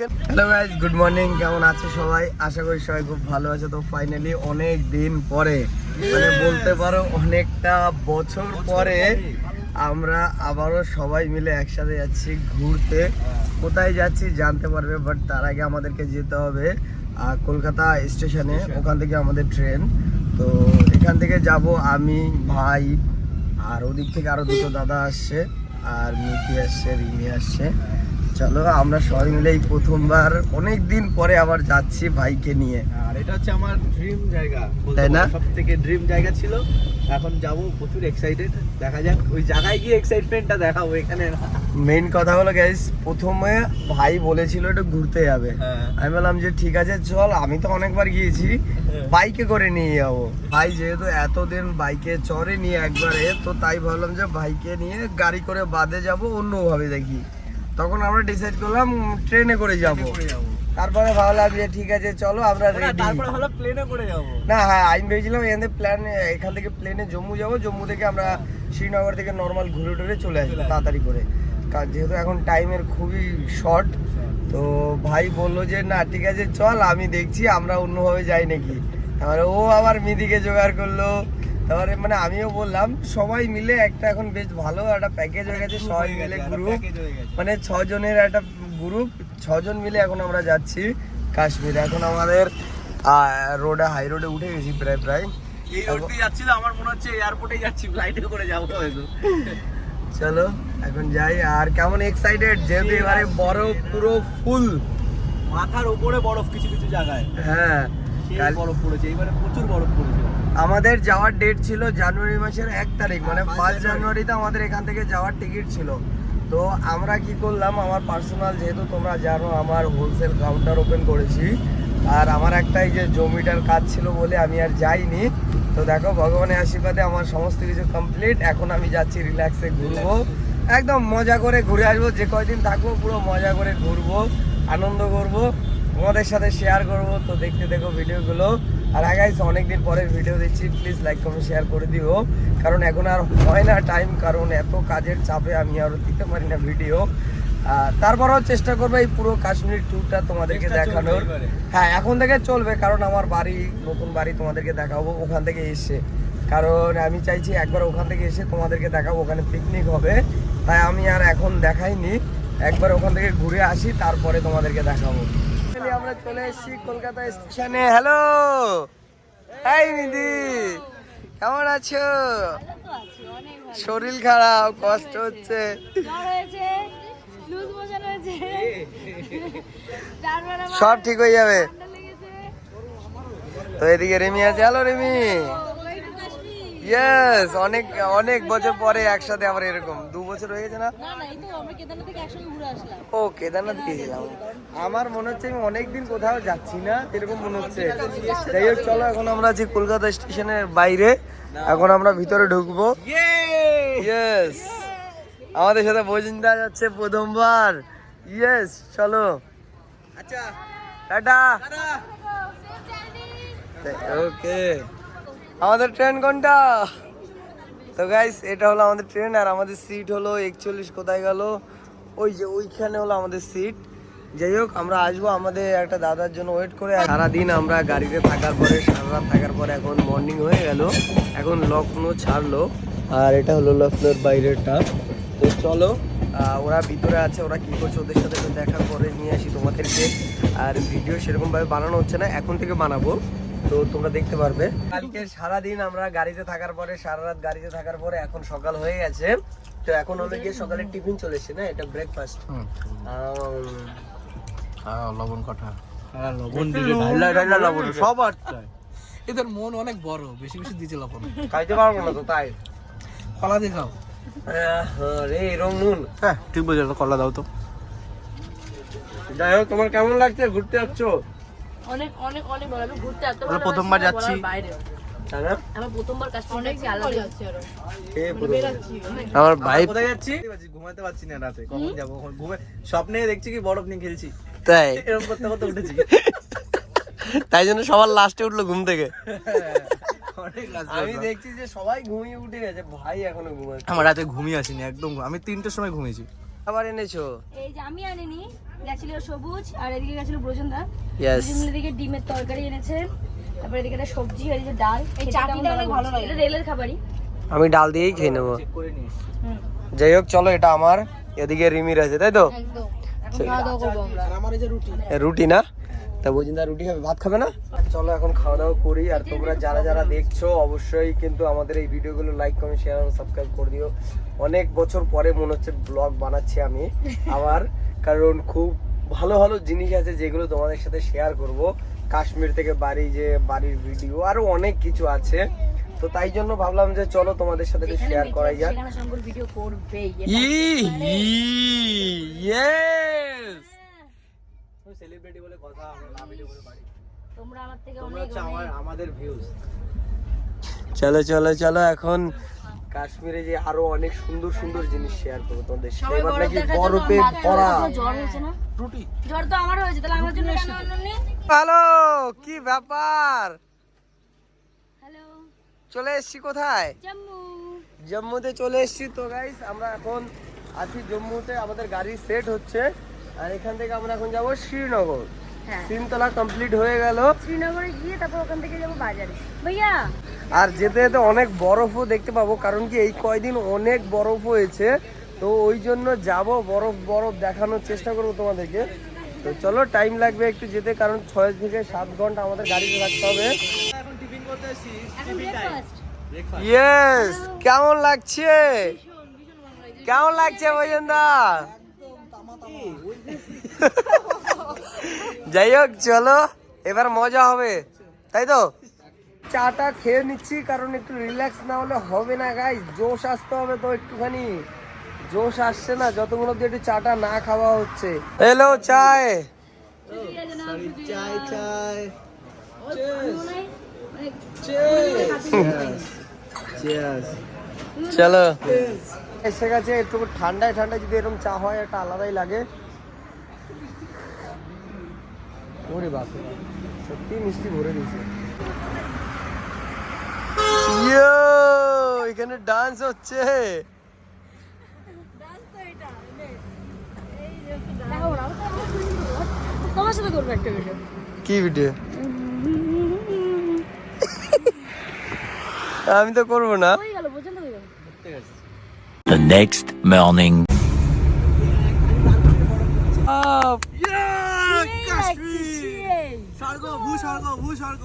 Hello guys good morning কেমন আছো সবাই? আশা করি সবাই খুব ভালো আছে। তো ফাইনালি অনেক দিন পরে মানে বলতে পারো অনেকটা বছর পরে আমরা আবারও সবাই মিলে একসাথে যাচ্ছি ঘুরতে। কোথায় যাচ্ছি জানতে পারবে বাট তার আগে আমাদেরকে যেতে হবে কলকাতা স্টেশনে ওখান থেকে আমাদের ট্রেন। তো এখান থেকে যাব আমি ভাই আর ওদিক থেকে আরও দুটো দাদা আসছে আর মিঠি আসছে রিমি আসছে। চলো আমরা সবাই মিলে এই প্রথমবার অনেক দিন পরে আবার যাচ্ছি ভাইকে নিয়ে আর এটা হচ্ছে আমার ড্রিম জায়গা তাই না? সব থেকে ড্রিম জায়গা ছিল এখন যাব প্রচুর এক্সাইটেড দেখা যাক ওই জায়গায় গিয়ে এক্সাইটমেন্টটা দেখাবো এখানে। মেইন কথা হলো গাইস প্রথমে ভাই বলেছিল একটু ঘুরতে যাবে হ্যাঁ। আমি বললাম যে ঠিক আছে চল আমি তো অনেকবার গিয়েছি হ্যাঁ। বাইকে করে নিয়ে যাব ভাই যেহেতু এতদিন বাইকে চড়ে নিয়ে একবারে তো তাই ভাবলাম যে ভাইকে নিয়ে গাড়ি করে বাদে যাব অন্যভাবে দেখি তখন আমরা ডিসাইড করলাম ট্রেনে করে যাব। তারপরে ভাবলাম যে ঠিক আছে চলো আমরা রেডি তারপরে হলো প্লেনে করে যাব। না হ্যাঁ আমি ভেবেছিলাম এখান থেকে প্ল্যান এখান থেকে প্লেনে জম্মু যাব। জম্মু থেকে আমরা শ্রীনগর থেকে নর্মাল ঘুরে টুরে চলে আসব চলে আসব। তাড়াতাড়ি করে। কারণ যেহেতু এখন টাইমের খুবই শর্ট তো ভাই বলল যে না ঠিক আছে চল আমি দেখছি আমরা অন্যভাবে যাই নাকি। তারপরে ও আবার মিদিকে জোগাড় করল। তারপরে মানে আমিও বললাম সবাই মিলে একটা এখন বেশ ভালো একটা প্যাকেজ হয়ে গেছে সবাই মিলে গ্রুপ। মানে ছজনের একটা গ্রুপ ছজন মিলে এখন আমরা যাচ্ছি কাশ্মীর। এখন আমাদের রোডে হাই রোডে উঠে গেছি প্রায় প্রায়। এই রোড দিয়ে যাচ্ছিল আমার মনে হচ্ছে এয়ারপোর্টে যাচ্ছি ফ্লাইটে করে যাব হয়তো। চলো এখন যাই। আর কেমন এক্সাইটেড যেহেতু এবারে বরফ পুরো ফুল মাথার উপরে বরফ কিছু কিছু জায়গায়। হ্যাঁ বরফ পড়েছে এবারে প্রচুর বরফ পড়েছে। আমাদের যাওয়ার ডেট ছিল জানুয়ারি মাসের এক তারিখ মানে পাঁচ জানুয়ারিতে আমাদের এখান থেকে যাওয়ার টিকিট ছিল। তো আমরা কি করলাম, আমার পার্সোনাল যেহেতু তোমরা জানো, আমার হোলসেল কাউন্টার ওপেন করেছি। আর আমার একটাই যে জমিটার কাজ ছিল বলে আমি আর যাইনি। তো দেখো, ভগবানের আশীর্বাদে আমার সমস্ত কিছু কমপ্লিট এখন আমি যাচ্ছি রিল্যাক্সে ঘুরবো। একদম মজা করে ঘুরে আসব, যে কয়দিন থাকব, পুরো মজা করে ঘুরবো, আনন্দ করব, তোমাদের সাথে শেয়ার করব। তো দেখতে দেখো ভিডিওগুলো আর হ্যাঁ গাইস অনেকদিন পরের ভিডিও দিচ্ছি প্লিজ লাইক কমেন্ট শেয়ার করে দিও। কারণ এখন আর হয় না টাইম কারণ এত কাজের চাপে আমি আরও দিতে পারি না ভিডিও তারপরেও চেষ্টা করব এই পুরো কাশ্মীর ট্যুরটা তোমাদেরকে দেখানোর। হ্যাঁ এখন থেকে চলবে কারণ আমার বাড়ি নতুন বাড়ি তোমাদেরকে দেখাবো ওখান থেকে এসে। কারণ আমি চাইছি একবার ওখান থেকে এসে তোমাদেরকে দেখাবো ওখানে পিকনিক হবে। তাই আমি আর এখন দেখাইনি। একবার ওখান থেকে ঘুরে আসি তারপরে তোমাদেরকে দেখাবো। Finally আমরা চলে এসেছি কলকাতা স্টেশনে। হ্যালো এই নিদি কেমন আছো? শরীর খারাপ কষ্ট হচ্ছে। আবার সব ঠিক হয়ে যাবে। তো এদিকে রেমি আছে। Hello Remi. ইয়েস অনেক অনেক বছর পরে একসাথে আবার এরকম। দু বছর হয়ে গেছে না? ও কেদারনাথ গিয়েছিলাম আমার মনে হচ্ছে আমি অনেকদিন কোথাও যাচ্ছি না এরকম মনে হচ্ছে। যাই হোক চলো এখন আমরা আছি কলকাতা স্টেশনের বাইরে। এখন আমরা ভিতরে ঢুকবো। ইয়েস আমাদের সাথে বৈচিন্তা যাচ্ছে প্রথমবার। ইয়েস চলো। আচ্ছা। টাটা। ওকে আমাদের ট্রেন কোনটা? তো গাইস এটা হলো আমাদের ট্রেন আর আমাদের সিট হলো একচল্লিশ কোথায় গেল? ওই যে ওইখানে হলো আমাদের সিট যাই হোক, আমরা আসব আমাদের একটা দাদার জন্য ওয়েট করে। সারাদিন আমরা গাড়িতে থাকার পরে, সারা রাত থাকার পরে এখন মর্নিং হয়ে গেল। এখন লখনৌ ছাড়লো। আর এটা হলো লখনৌর বাইরেটা তো চলো ওরা ভিতরে আছে, ওরা কি করছে ওদের সাথে দেখা করে নিয়ে আসি তোমাদেরকে। আর ভিডিও সেরকমভাবে বানানো হচ্ছে না, এখন থেকে বানাবো। তো তোমরা দেখতে পারবে। কালকে সারাদিন আমরা গাড়িতে থাকার পরে সারা রাত গাড়িতে থাকার পরে এখন সকাল হয়ে গেছে। তো এখন হলো গিয়ে সকালে টিফিন চলে এসছে না? এটা ব্রেকফাস্ট লবণ কাঠা হ্যাঁ লবণ এদের মন অনেক বড় বেশি বেশি দিচ্ছে লবণ। খাইতে পারব না তো তাই? কলা দিয়ে খাও। আহ, রে হ্যাঁ ঠিক বলছো কলা দাও তো। যাই হোক তোমার কেমন লাগছে? ঘুরতে যাচ্ছ? অনেক অনেক অনেক ভালো আমি ঘুরতে এত আমরা প্রথমবার যাচ্ছি। বাইরে। তাই আমার প্রথমবার কাশ্মীর যাচ্ছি আলাদা। যাচ্ছি আরও। এ পুরো। বেরাচ্ছি আমার ভাই ভাই কোথায় যাচ্ছি? ঘুমাতে পারছি না রাতে কখন যাব? কখন ঘুমে স্বপ্নে দেখছি কি বরফ নিয়ে খেলছি। তাই? এরকম করতে করতে উঠেছি। তাই জন্য সবার লাস্টে উঠল ঘুম থেকে। আমি দেখছি যে সবাই ঘুমিয়ে উঠে গেছে ভাই এখনও ঘুমাচ্ছে। আমার রাতে ঘুমিয়ে আসিনি একদম আমি তিনটের সময় ঘুমিয়েছি। আবার এনেছো? এই যে আমি আনিনি গেছিল সবুজ আর এদিকে গেছিল ব্রজনদা। ডিমের তরকারি এনেছে তারপরে এদিকে একটা সবজি আর এই ডাল। এই চাটনিটা অনেক ভালো লাগে। এটা রেলের খাবারই। আমি ডাল দিয়েই খেয়ে নেব। চেক করে নিস। হুম। যাই হোক চলো এটা আমার এদিকে রিমির আছে তাই তো? একদম। এখন খাওয়া দাওয়া করব আমরা। আর আমার এই যে রুটি। না? তা বলছেন রুটি খাবে? ভাত খাবে না? চলো এখন খাওয়া দাওয়া করি আর তোমরা যারা যারা দেখছ অবশ্যই কিন্তু আমাদের এই ভিডিওগুলো লাইক কমেন্ট শেয়ার সাবস্ক্রাইব করে দিও। অনেক বছর পরে মনে হচ্ছে ব্লগ বানাচ্ছি আমি আবার কারণ খুব ভালো ভালো জিনিস আছে যেগুলো তোমাদের সাথে শেয়ার করব। কাশ্মীর থেকে বাড়ি যে বাড়ির ভিডিও আরও অনেক কিছু আছে। তো তাই জন্য ভাবলাম যে চলো তোমাদের সাথে শেয়ার করাই যাক। ভিডিও করবেই ইয়েস সেলিব্রিটি বলে কথা আমরা ভিডিও করে পারি তোমরা আমার থেকে অনেক আমাদের ভিউজ চলো চলো চলো এখন কাশ্মীরে যে আরও অনেক সুন্দর সুন্দর জিনিস শেয়ার করব তোমাদের সাথে। এবার নাকি বরফে ভরা জ্বর হয়েছে না? রুটি। জ্বর তো আমার হয়েছে তাহলে আমার জন্য কেন আননি হ্যালো কি ব্যাপার? হ্যালো। চলে এসছি কোথায়? জম্মু। জম্মুতে চলে এসছি তো গাইস আমরা এখন আছি জম্মুতে আমাদের গাড়ি সেট হচ্ছে আর এখান থেকে আমরা এখন যাব শ্রীনগর। হ্যাঁ। তিনতলা কমপ্লিট হয়ে গেল। শ্রীনগরে গিয়ে তারপর ওখান থেকে যাব বাজারে। ভাইয়া। আর যেতে যেতে অনেক বরফও দেখতে পাবো কারণ কি এই কয়দিন অনেক বরফ হয়েছে। তো ওই জন্য যাব বরফ বরফ দেখানোর চেষ্টা করব তোমাদেরকে। তো চলো টাইম লাগবে একটু যেতে কারণ ছয় থেকে সাত ঘণ্টা আমাদের গাড়িতে থাকতে হবে। ইয়েস কেমন লাগছে? কেমন লাগছে বৈজন্দা যাই হোক চলো এবার মজা হবে তাই তো? চাটা খেয়ে নিচ্ছি কারণ একটু রিল্যাক্স না হলে হবে না গাই জোশ আসতে হবে তো একটুখানি। জোশ আসছে না যতক্ষণ অব্দি একটু চাটা না খাওয়া হচ্ছে। হ্যালো চায়। চাই চাই চিয়ার্স চলো। এসে গেছে একটু ঠান্ডায় ঠান্ডায় যদি এরকম চা হয় একটা আলাদাই লাগে। ওরে বাপ সত্যি মিষ্টি ভরে দিয়েছে। ইয়ো এখানে ডান্স হচ্ছে। তোমার সাথে করব একটা ভিডিও কি ভিডিও আমি তো করব না। হয়ে গেল পর্যন্ত হয়ে গেল The next morning. আপ কাশ্মীর স্বর্গ ভূস্বর্গ ভূস্বর্গ